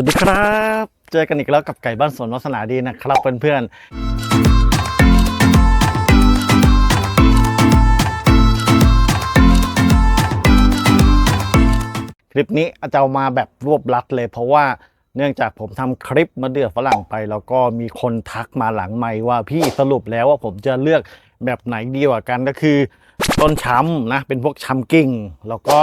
วัสดีครับ เจอกันอีกแล้วกับไก่บ้านสวนวัฒนาดีนะครับ เพื่อนๆ คลิปนี้อาจะเอามาแบบรวบลัดเลย เพราะว่าเนื่องจากผมทำคลิปมะเดือฝรั่งไป แล้วก็มีคนทักมาหลังไม่ว่าพี่สรุปแล้วว่าผมจะเลือกแบบไหนดีกว่ากันก็คือ ต้นช้ำนะเป็นพวกช้ำกิ่ง แล้วก็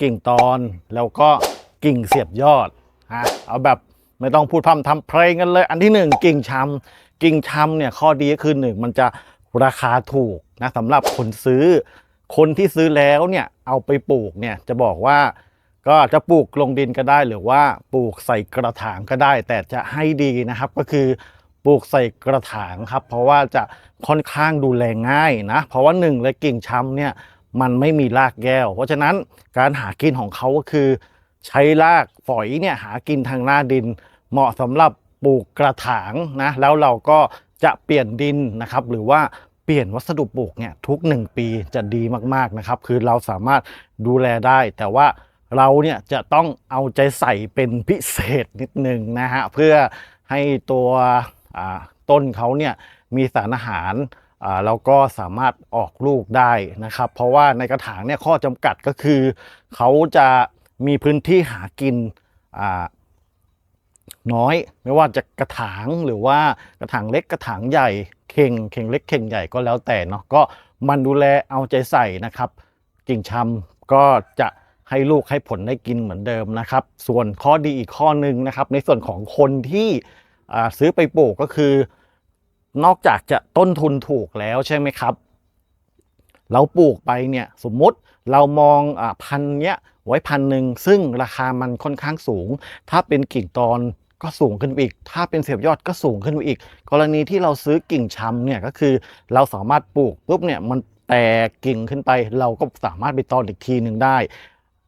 กิ่งตอนแล้วก็กิ่งเสียบยอด ฮะเอาแบบไม่ต้องพูดพร่ำทำเพลงกันเลย อันที่หนึ่งกิ่งช้ำกิ่งช้ำเนี่ยข้อดีก็คือหนึ่งมันจะราคาถูกนะสำหรับคนซื้อ คนที่ซื้อแล้วเนี่ยเอาไปปลูกเนี่ยจะบอกว่าก็จะปลูกลงดินก็ได้หรือว่าปลูกใส่กระถางก็ได้ แต่จะให้ดีนะครับก็คือปลูกใส่กระถางครับ เพราะว่าจะค่อนข้างดูแลง่ายนะ เพราะว่าหนึ่งเลยกิ่งช้ำเนี่ยมันไม่มีรากแก้ว เพราะฉะนั้นการหากินของเขาก็คือ ใช้รากฝอยเนี่ยหากินทางหน้าดิน เหมาะสำหรับปลูกกระถางนะแล้วเราก็จะเปลี่ยนดินนะครับ หรือว่าเปลี่ยนวัสดุปลูกเนี่ยทุก 1 ปีจะดีมากๆนะครับ คือเราสามารถดูแลได้ แต่ว่าเราเนี่ยจะต้องเอาใจใส่เป็นพิเศษนิดนึงนะฮะเพื่อให้ตัวต้นเขาเนี่ยมีสารอาหารอ่าแล้วก็สามารถออกลูกได้นะครับ เพราะว่าในกระถางเนี่ยข้อจำกัดก็คือเขาจะ มีพื้นที่หากินน้อย ไม่ว่าจะกระถางหรือว่ากระถางเล็กกระถางใหญ่เข่งเข่งเล็กเข่งใหญ่ก็แล้วแต่เนาะก็มันดูแลเอาใจใส่นะครับกิ่งชำก็จะให้ลูกให้ผลได้กินเหมือนเดิมนะครับ ส่วนข้อดีอีกข้อหนึ่งนะครับ ในส่วนของคนที่ซื้อไปปลูกก็คือ นอกจากจะต้นทุนถูกแล้วใช่ไหมครับ เราปลูกไปเนี่ยสมมติเรามองอพันเนี้ย ไว้พันหนึ่งซึ่งราคามันค่อนข้างสูง ถ้าเป็นกิ่งตอนก็สูงขึ้นไปอีก ถ้าเป็นเสียบยอดก็สูงขึ้นไปอีก กรณีที่เราซื้อกิ่งชำเนี่ยก็คือเราสามารถปลูกปุ๊บเนี่ยมันแตกกิ่งขึ้นไป เราก็สามารถไปตอนอีกทีหนึ่งได้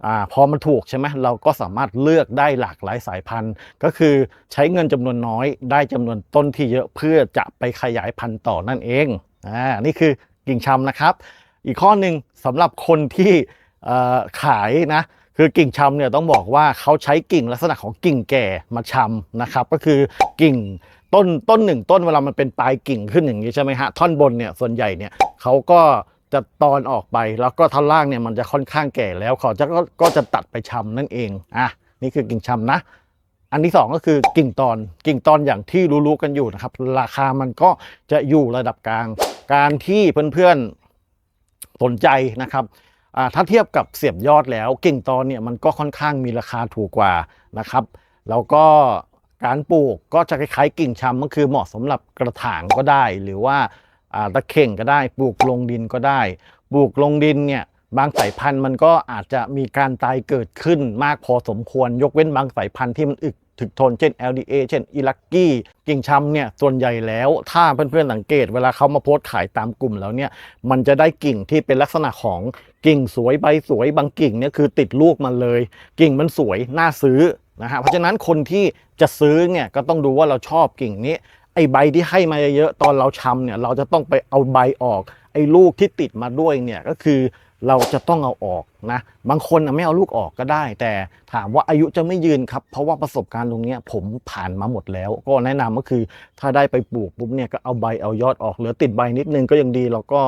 อ่าพอมันถูกใช่ไหมเราก็สามารถเลือกได้หลากหลายสายพันธุ์ ก็คือใช้เงินจำนวนน้อย ได้จำนวนต้นที่เยอะเพื่อจะไปขยายพันธุ์ต่อนั่นเองอ่านี่คือกิ่งชำนะครับ อีกข้อหนึ่งสำหรับคนที่ ขายนะคือกิ่งชำเนี่ยต้องบอกว่าเขาใช้กิ่งลักษณะของกิ่งแก่มาชำนะครับ ก็คือกิ่งต้นต้นหนึ่งต้นเวลามันเป็นปลายกิ่งขึ้นอย่างนี้ใช่ไหมฮะท่อนบนเนี่ยส่วนใหญ่เนี่ยเขาก็จะตอนออกไปแล้วก็ท่อนล่างเนี่ยมันจะค่อนข้างแก่แล้วเขาจะก็ก็จะตัดไปชำนั่นเองอะนี่คือกิ่งชำนะ อันที่สองก็คือกิ่งตอนกิ่งตอนอย่างที่รู้ๆกันอยู่นะครับ ราคามันก็จะอยู่ระดับกลาง การที่เพื่อนๆสนใจนะครับ ถ้าเทียบกับเสียบยอดแล้วกิ่งตอนเนี่ยมันก็ค่อนข้างมีราคาถูกกว่านะครับ แล้วก็การปลูกก็จะคล้ายๆกิ่งชำก็คือเหมาะสำหรับกระถางก็ได้ หรือว่าอ่าตะเข่งก็ได้ ปลูกลงดินก็ได้ ปลูกลงดินเนี่ย บางสายพันธุ์มันก็อาจจะมีการตายเกิดขึ้นมากพอสมควร ยกเว้นบางสายพันธุ์ที่มันอึดถึกทนเช่น LDA เช่นอิลักกี้กิ่งชำเนี่ยส่วนใหญ่แล้วถ้าเพื่อนๆสังเกต เวลาเขามาโพสต์ขายตามกลุ่มแล้วเนี่ยมันจะได้กิ่งที่เป็นลักษณะของกิ่งสวยใบสวยบางกิ่งเนี่ยคือติดลูกมาเลย กิ่งมันสวยน่าซื้อนะฮะเพราะฉะนั้นคนที่จะซื้อเนี่ยก็ต้องดูว่าเราชอบกิ่งนี้ไอ้ใบที่ให้มาเยอะๆตอนเราชำเนี่ยเราจะต้องไปเอาใบออก ไอ้ลูกที่ติดมาด้วยเนี่ยก็คือ เราจะต้องเอาออกนะ บางคนไม่เอาลูกออกก็ได้ แต่ถามว่าอายุจะไม่ยืนครับ เพราะว่าประสบการณ์ตรงนี้ผมผ่านมาหมดแล้ว ก็แนะนำก็คือถ้าได้ไปปลูกปุ๊บเนี่ยก็เอาใบเอายอดออกเหลือติดใบนิดนึงก็ยังดี แล้วก็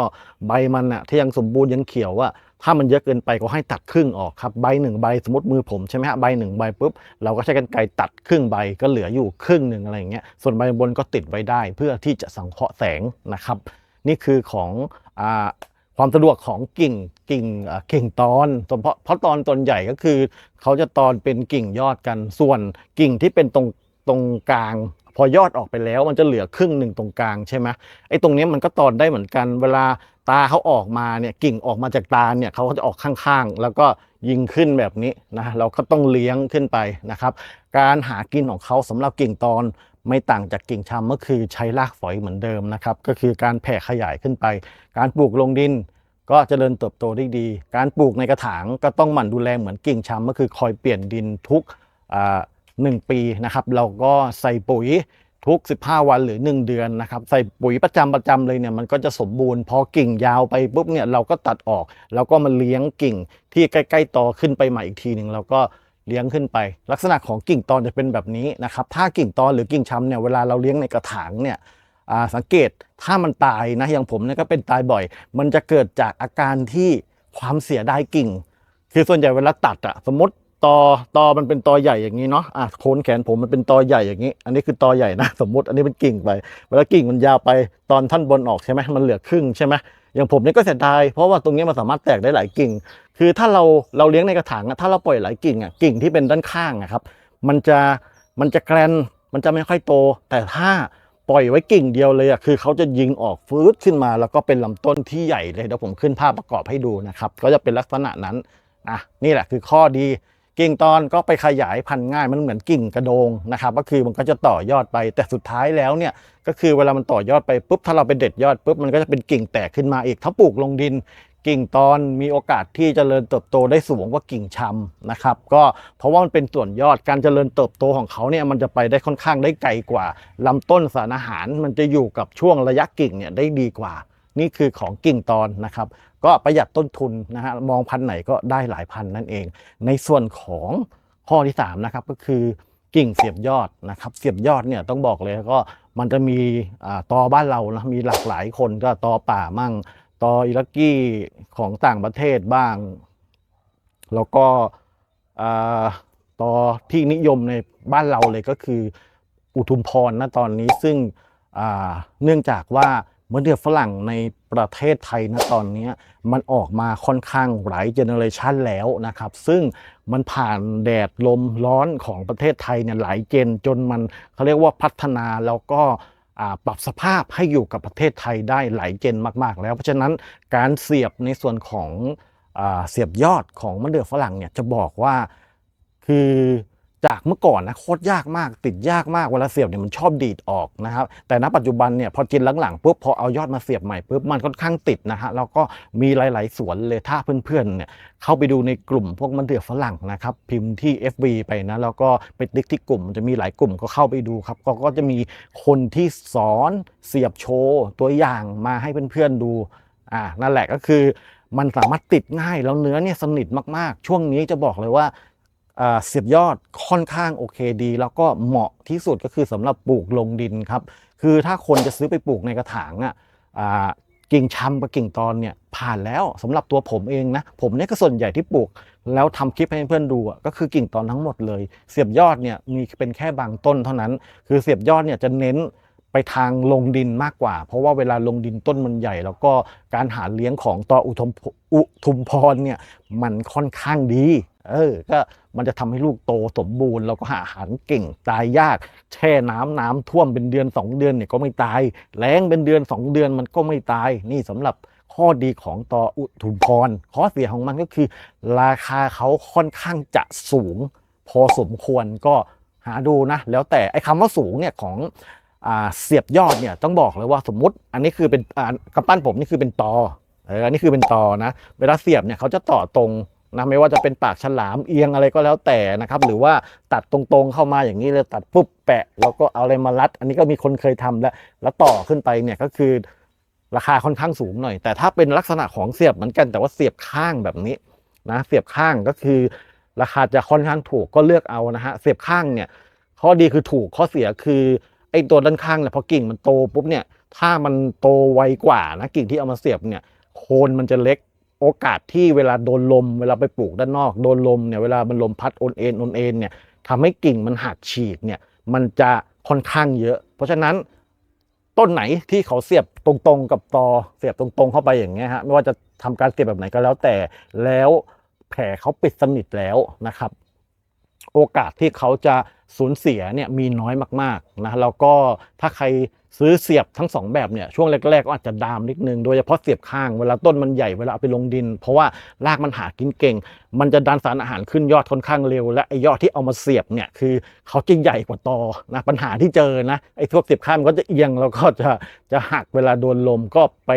ใบมันอะที่ยังสมบูรณ์ยังเขียวอะถ้ามันเยอะเกินไปก็ให้ตัดครึ่งออกครับใบหนึ่งใบสมมติมือผมใช่ไหมฮะใบหนึ่งใบปุ๊บเราก็ใช้กันไกรตัดครึ่งใบก็เหลืออยู่ครึ่งหนึ่งอะไรอย่างเงี้ยส่วนใบบนก็ติดไว้ได้ เพื่อที่จะสังเคราะห์แสงนะครับ นี่คือของอ่า ความสะดวกของกิ่งกิ่งอ่ากิ่งตอนเพราะเพราะตอนตนใหญ่ก็คือ เขาจะตอนเป็นกิ่งยอดกันส่วนกิ่งที่เป็นตรงตรงกลาง พอยอดออกไปแล้วมันจะเหลือครึ่งหนึ่งตรงกลางใช่ไหมไอ้ตรงนี้มันก็ตอนได้เหมือนกัน เวลาตาเขาออกมาเนี่ยกิ่งออกมาจากตาเนี่ยเขาก็จะออกข้างๆ แล้วก็ยิงขึ้นแบบนี้นะเราก็ต้องเลี้ยงขึ้นไปนะครับ การหากินของเขาสำหรับกิ่งตอน ไม่ต่างจากกิ่งชำก็คือใช้รากฝอยเหมือนเดิมนะครับ ก็คือการแผ่ขยายขึ้นไป การปลูกลงดินก็เจริญเติบโตได้ดี การปลูกในกระถางก็ต้องหมั่นดูแลเหมือนกิ่งชำก็คือคอยเปลี่ยนดินทุกหนึ่งปีนะครับ เราก็ใส่ปุ๋ยทุก 15 วันหรือ 1 เดือนนะครับใส่ปุ๋ยประจำประจำเลยเนี่ยมันก็จะสมบูรณ์พอกิ่งยาวไปปุ๊บเนี่ยเราก็ตัดออก แล้วก็มาเลี้ยงกิ่งที่ใกล้ ๆตอขึ้นไปใหม่อีกทีหนึ่งแล้วก็ เลี้ยงขึ้นไป ลักษณะของกิ่งตอนจะเป็นแบบนี้นะครับ ถ้ากิ่งตอนหรือกิ่งช้ำเนี่ยเวลาเราเลี้ยงในกระถางเนี่ยสังเกตถ้ามันตายนะอย่างผมเนี่ยก็เป็นตายบ่อย มันจะเกิดจากอาการที่ความเสียดายกิ่ง คือส่วนใหญ่เวลาตัดอะสมมติตอตอมันเป็นตอใหญ่อย่างนี้เนาะอะโคนแขนผมมันเป็นตอใหญ่อย่างนี้ อันนี้คือตอใหญ่นะสมมติอันนี้เป็นกิ่งไป เวลากิ่งมันยาวไปตอนท่อนบนออกใช่ไหมมันเหลือครึ่งใช่ไหมอย่างผมเนี่ยก็เสียดายเพราะว่าตรงนี้มันสามารถแตกได้หลายกิ่ง คือถ้าเราเราเลี้ยงในกระถางอะถ้าเราปล่อยหลายกิ่งอะกิ่งที่เป็นด้านข้างอะครับ มันจะมันจะแกรนมันจะไม่ค่อยโต แต่ถ้าปล่อยไว้กิ่งเดียวเลยอะคือเขาจะยิงออกฟืดขึ้นมา แล้วก็เป็นลำต้นที่ใหญ่เลยเดี๋ยวผมขึ้นภาพประกอบให้ดูนะครับ ก็จะเป็นลักษณะนั้นอะนี่แหละคือข้อดีกิ่งตอนก็ไปขยายพันธุ์ง่ายมันเหมือนกิ่งกระโดงนะครับก็คือมันก็จะต่อยอดไปแต่สุดท้ายแล้วเนี่ยก็คือเวลามันต่อยอดไปปุ๊บถ้าเราไปเด็ดยอดปุ๊บมันก็จะเป็นกิ่งแตกขึ้นมาอีก ถ้าปลูกลงดิน กิ่งตอนมีโอกาสที่จเจริญเติบโตได้สูงกว่ากิ่งชำนะครับ ก็เพราะว่ามันเป็นส่วนยอดการเจริญเติบโตของเขาเนี่ยมันจะไปได้ค่อนข้างได้ไกลกว่าลำต้นสารอาหาร มันจะอยู่กับช่วงระยะกิ่งเนี่ยได้ดีกว่า นี่คือของกิ่งตอนนะครับ ก็ประหยัดต้นทุนนะฮะมองพันไหนก็ได้หลายพันนั่นเอง ในส่วนของข้อที่3นะครับก็คือกิ่งเสียบยอดนะครับ เสียบยอดเนี่ยต้องบอกเลยก็มันจะมีอ่าตอบ้านเรานะมีหลากหลายคนก็ตอป่ามั่ง ตออิรักกี้ของต่างประเทศบ้าง แล้วก็อ่าตอที่นิยมในบ้านเราเลยก็คืออุทุมพรนะตอนนี้ซึ่งเนื่องจากว่าเมื่อเดือฝรั่งในประเทศไทยนะตอนนี้มันออกมาค่อนข้างหลายเจเนอเรชันแล้วนะครับ ซึ่งมันผ่านแดดลมร้อนของประเทศไทยเนี่ยหลายเจนจนมันเขาเรียกว่าพัฒนาแล้วก็ ปรับสภาพให้อยู่กับประเทศไทยได้หลายเจนมาก ๆ แล้วเพราะฉะนั้นการเสียบในส่วนของอเสียบยอดของมะเดื่อฝรั่งเนี่ยจะบอกว่าคือ จากเมื่อก่อนนะโคตรยากมาก ติดยากมากเวลาเสียบเนี่ยมันชอบดีดออกนะครับ แต่ณปัจจุบันเนี่ยพอจินหลังๆปุ๊บพอเอายอดมาเสียบใหม่ปุ๊บมันค่อนข้างติดนะฮะแล้วก็มีหลาย ๆ สวนเลยถ้าเพื่อนๆเนี่ยเข้าไปดูในกลุ่มพวกมะเดื่อฝรั่งนะครับพิมพ์ที่ FB ไปนะแล้วก็ไปติ๊กที่กลุ่มมันจะมีหลายกลุ่มก็เข้าไปดูครับก็จะมีคนที่สอนเสียบโชว์ตัวอย่างมาให้เพื่อนๆดูอ่านั่นแหละก็คือมันสามารถติดง่ายแล้วเนื้อเนี่ยสนิทมากๆ ช่วงนี้จะบอกเลยว่า เสียบยอดค่อนข้างโอเคดี แล้วก็เหมาะที่สุดก็คือสำหรับปลูกลงดินครับ คือถ้าคนจะซื้อไปปลูกในกระถางอะกิ่งชำกับกิ่งตอนเนี่ยผ่านแล้วสำหรับตัวผมเองนะ ผมเนี่ยก็ส่วนใหญ่ที่ปลูก แล้วทำคลิปให้เพื่อนๆดูอะก็คือกิ่งตอนทั้งหมดเลย เสียบยอดเนี่ยมีเป็นแค่บางต้นเท่านั้น คือเสียบยอดเนี่ยจะเน้นไปทางลงดินมากกว่า เพราะว่าเวลาลงดินต้นมันใหญ่ แล้วก็การหาเลี้ยงของตออุทมอุทุมพรเนี่ยมันค่อนข้างดี เออ ก็มันจะทำให้ลูกโตสมบูรณ์แล้วก็หาอาหารเก่งตายยาก แช่น้ำน้ำท่วมเป็นเดือน 2 เดือนเนี่ยก็ไม่ตายแล้งเป็นเดือน 2 เดือนมันก็ไม่ตาย นี่สำหรับข้อดีของตออุทุมพร ข้อเสียของมันก็คือ ราคาเขาค่อนข้างจะสูง พอสมควรก็หาดูนะ แล้วแต่ไอ้คำว่าสูงเนี่ยของอเสียบยอดเนี่ยต้องบอกเลยว่าสมมติอันนี้คือเป็นอ่ากำปั้นผมนี่คือเป็นตอเอออันนี้คือเป็นตอนะ เวลาเสียบเนี่ยเขาจะต่อตรง นะไม่ว่าจะเป็นปากฉลามเอียงอะไรก็แล้วแต่นะครับ หรือว่าตัดตรงๆเข้ามาอย่างนี้เลยตัดปุ๊บแปะ แล้วก็เอาอะไรมารัด อันนี้ก็มีคนเคยทำแล้ว แล้วต่อขึ้นไปเนี่ยก็คือ ราคาค่อนข้างสูงหน่อย แต่ถ้าเป็นลักษณะของเสียบเหมือนกัน แต่ว่าเสียบข้างแบบนี้นะเสียบข้างก็คือ ราคาจะค่อนข้างถูกก็เลือกเอานะฮะเสียบข้างเนี่ยข้อดีคือถูกข้อเสียคือไอ้ตัวด้านข้างเนี่ยพอกิ่งมันโตปุ๊บเนี่ยถ้ามันโตไวกว่านะกิ่งที่เอามาเสียบเนี่ยโคนมันจะเล็ก โอกาสที่เวลาโดนลม เวลาไปปลูกด้านนอกโดนลมเนี่ยเวลามันลมพัดโอนเอ็นโอนเอ็นเนี่ยทำให้กิ่งมันหักฉีกเนี่ยมันจะค่อนข้างเยอะ เพราะฉะนั้นต้นไหนที่เขาเสียบตรงๆกับตอเสียบตรงๆเข้าไปอย่างเงี้ยฮะไม่ว่าจะทำการเสียบแบบไหนก็แล้วแต่แล้วแผลเขาปิดสนิทแล้วนะครับ โอกาสที่เขาจะ สูญเสียเนี่ยมีน้อยมากๆนะแล้วก็ถ้าใครซื้อเสียบทั้งสองแบบเนี่ยช่วงแรกๆก็อาจจะดามนิดนึงโดยเฉพาะเสียบข้างเวลาต้นมันใหญ่เวลาเอาไปลงดิน เพราะว่ารากมันหากินเก่ง มันจะดันสารอาหารขึ้นยอดค่อนข้างเร็ว และไอยอดที่เอามาเสียบเนี่ยคือเขาจะใหญ่กว่าตอนะปัญหาที่เจอนะไอพวกเสียบข้างมันก็จะเอียงแล้วก็จะจะหักเวลาโดนลมก็ไป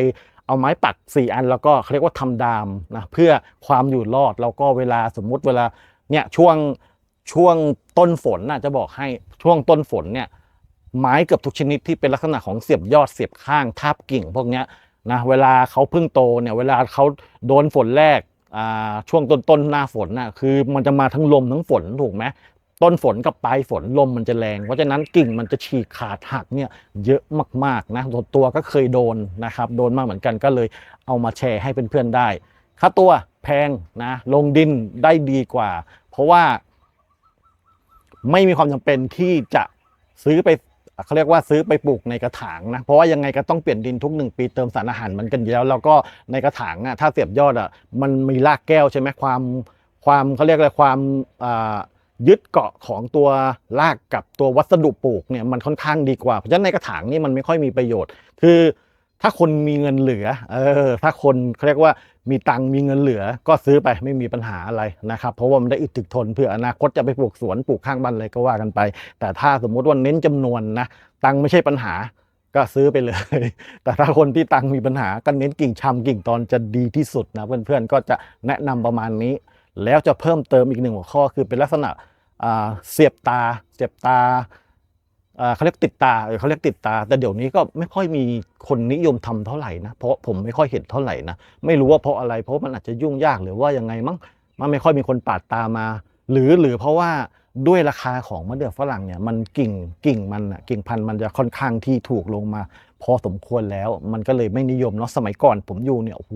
เอาไม้ปัก 4 อันแล้วก็เขาเรียกว่าทำดามนะเพื่อความอยู่รอดแล้วก็เวลาสมมุติเวลาเนี่ยช่วง ช่วงต้นฝนน่ะจะบอกให้ช่วงต้นฝนเนี่ยไม้เกือบทุกชนิดที่เป็นลักษณะของเสียบยอดเสียบข้างทาบกิ่งพวกเนี้ยนะเวลาเขาเพิ่งโตเนี่ยเวลาเขาโดนฝนแรกอ่าช่วงต้นต้นๆหน้าฝนน่ะคือมันจะมาทั้งลมทั้งฝนถูกไหมต้นฝนกับปลายฝนลมมันจะแรง เพราะฉะนั้นกิ่งมันจะฉีกขาดหักเนี่ยเยอะมากๆนะตัวตัวก็เคยโดนนะครับโดนมากเหมือนกันก็เลยเอามาแชร์ให้เพื่อนๆได้ ค่าตัวแพงนะลงดินได้ดีกว่า เพราะว่า ไม่มีความจำเป็นที่จะซื้อไปเขาเรียกว่าซื้อไปปลูกในกระถางนะเพราะว่ายังไงก็ต้องเปลี่ยนดินทุกหนึ่งปีเติมสารอาหารมือนกันอยู่แล้ว แล้วก็ในกระถางอะถ้าเสียบยอดอะมันมีรากแก้วใช่ไหมความความเขาเรียกอะไรความอ่ายึดเกาะของตัวรากกับตัววัสดุปลูกเนี่ยมันค่อนข้างดีกว่าเพราะฉะนั้นในกระถางนี่มันไม่ค่อยมีประโยชน์ คือ ถ้าคนมีเงินเหลือ เออ ถ้าคนเขาเรียกว่ามีตังมีเงินเหลือ ก็ซื้อไปไม่มีปัญหาอะไรนะครับ เพราะว่ามันได้อึดถึกทนเพื่ออนาคตจะไปปลูกสวนปลูกข้างบ้านอะไรก็ว่ากันไป แต่ถ้าสมมุติว่าเน้นจำนวนนะ ตังไม่ใช่ปัญหาก็ซื้อไปเลย แต่ถ้าคนที่ตังมีปัญหาก็เน้นกิ่งชำกิ่งตอนจะดีที่สุดนะเพื่อนๆก็จะแนะนำประมาณนี้ แล้วจะเพิ่มเติมอีกหนึ่งหัวข้อคือเป็นลักษณะเสียบตาเสียบตา เขาเรียกติดตาเขาเรียกติดตา แต่เดี๋ยวนี้ก็ไม่ค่อยมีคนนิยมทำเท่าไหร่นะ เพราะผมไม่ค่อยเห็นเท่าไหร่นะ ไม่รู้ว่าเพราะอะไร เพราะมันอาจจะยุ่งยากหรือว่ายังไงมั้ง มันไม่ค่อยมีคนปาดตามา หรือหรือเพราะว่าด้วยราคาของมะเดื่อฝรั่งเนี่ยมันกิ่งกิ่งมันอะกิ่งพันธุ์มันจะค่อนข้างที่ถูกลงมา พอสมควรแล้ว มันก็เลยไม่นิยมเนาะสมัยก่อนผมอยู่เนี่ยโอ้โห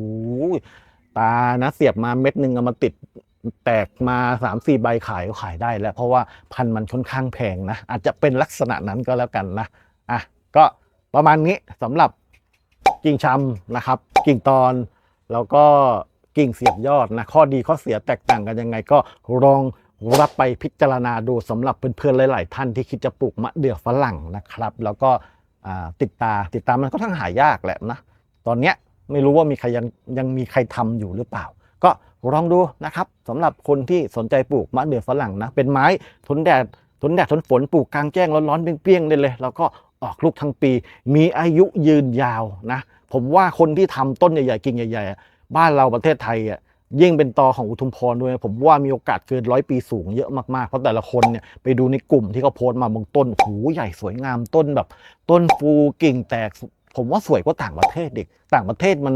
ตานะเสียบมาเม็ดหนึ่งเอามาติด แตกมา3ามสี่ใบขายก็ขายได้แล้ว เพราะว่าพันธุ์มันค่อนข้างแพงนะ อาจจะเป็นลักษณะนั้นก็แล้วกันนะอะก็ประมาณนี้สำหรับกิ่งชำนะครับ กิ่งตอนแล้วก็กิ่งเสียบยอดนะข้อดีข้อเสียแตกต่างกันยังไงก็ลองรับไปพิจารณาดูสำหรับเพื่อนๆหลาย ๆ ท่านที่คิดจะปลูกมะเดื่อฝรั่งนะครับ แล้วก็ติดตาติดตามมันก็ทั้งหายากแหละนะ ตอนเนี้ยไม่รู้ว่ามีใครยังยังมีใครทำอยู่หรือเปล่า ก็ลองดูนะครับสำหรับคนที่สนใจปลูกมะเดื่อฝรั่งนะเป็นไม้ทนแดดทนแดดทนฝนปลูกกลางแจ้งร้อนๆเปรี้ยงๆได้เลย แล้วก็ออกลูกทั้งปี มีอายุยืนยาวนะผมว่าคนที่ทำต้นใหญ่ๆกิ่งใหญ่ๆ บ้านเราประเทศไทยอะยิ่งเป็นตอของอุทุมพรด้วย ผมว่ามีโอกาสเกินร้อยปีสูงเยอะมากๆ เพราะแต่ละคนเนี่ยไปดูในกลุ่มที่เขาโพสต์มาบางต้นหูใหญ่สวยงามต้นแบบ ต้นฟูกิ่งแตก ผมว่าสวยกว่าต่างประเทศเด็ก ต่างประเทศมัน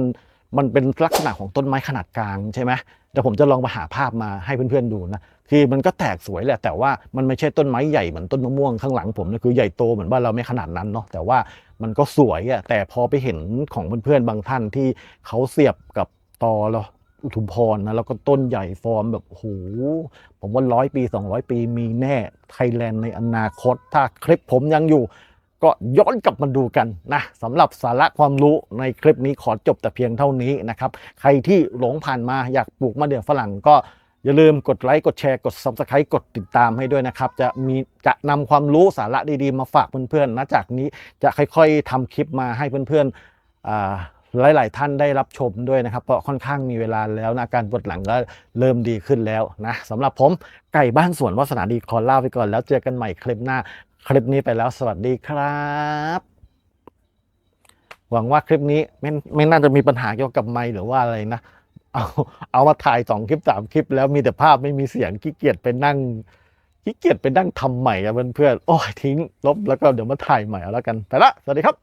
มันเป็นลักษณะของต้นไม้ขนาดกลางใช่ไหมเดี๋ยวผมจะลองมาหาภาพมาให้เพื่อนๆดูนะคือมันก็แตกสวยแหละแต่ว่ามันไม่ใช่ต้นไม้ใหญ่เหมือนต้นมะม่วงข้างหลังผมนะคือใหญ่โตเหมือนบ้านเราไม่ขนาดนั้นเนาะแต่ว่ามันก็สวยอะแต่พอไปเห็นของเพื่อนๆบางท่านที่เขาเสียบกับตอแล้วอุทุมพรนะแล้วก็ต้นใหญ่ฟอร์มแบบโอ้โหผมว่าร้อยปี 200 ปีมีแน่ไทยแลนด์ในอนาคต ถ้าคลิปผมยังอยู่ ก็ย้อนกลับมาดูกันนะสำหรับสาระความรู้ในคลิปนี้ขอจบแต่เพียงเท่านี้นะครับ ใครที่หลงผ่านมาอยากปลูกมะเดื่อฝรั่งก็อย่าลืมกดไลค์กดแชร์กด subscribe กดติดตามให้ด้วยนะครับ จะมีจะนำความรู้สาระดีๆ มาฝากเพื่อนๆนะจากนี้จะค่อยๆทำคลิปมาให้เพื่อนๆหลายๆ ท่านได้รับชมด้วยนะครับ เพราะค่อนข้างมีเวลาแล้วนะการปวดหลังก็เริ่มดีขึ้นแล้วนะสำหรับผมไก่บ้านสวนวาสนาดีขอลาไปก่อนแล้วเจอกันใหม่คลิปหน้า คลิปนี้ไปแล้วสวัสดีครับ หวังว่าคลิปนี้ไม่ไม่น่าจะมีปัญหาเกี่ยวกับไมหรือว่าอะไรนะ เอาเอามาถ่ายสองคลิปสามคลิป แล้วมีแต่ภาพไม่มีเสียงขี้เกียจไปนั่งขี้เกียจไปนั่งทำใหม่อะเพื่อนๆโอ้ยทิ้ง ลบแล้วก็เดี๋ยวมาถ่ายใหม่เอาแล้วกันไปละสวัสดีครับ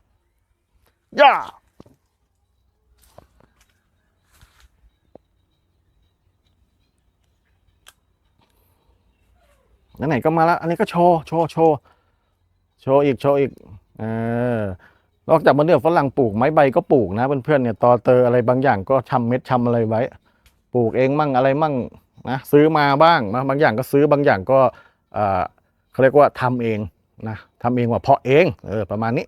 ย่าไหนๆก็มาแล้ว อันนี้ก็โชว์ โชว์ โชว์ โชว์อีกโชว์อีกเออนอกจากมะเดื่อฝรั่งปลูกไม้ใบก็ปลูกนะเพื่อนๆเนี่ยตอเตออะไรบางอย่างก็ชำเม็ดชำอะไรไว้ ปลูกเองมั่งอะไรมั่งนะซื้อมาบ้างนะบางอย่างก็ซื้อบางอย่างก็เขาเรียกว่าทำเองนะทำเองว่าเพาะเองเออประมาณนี้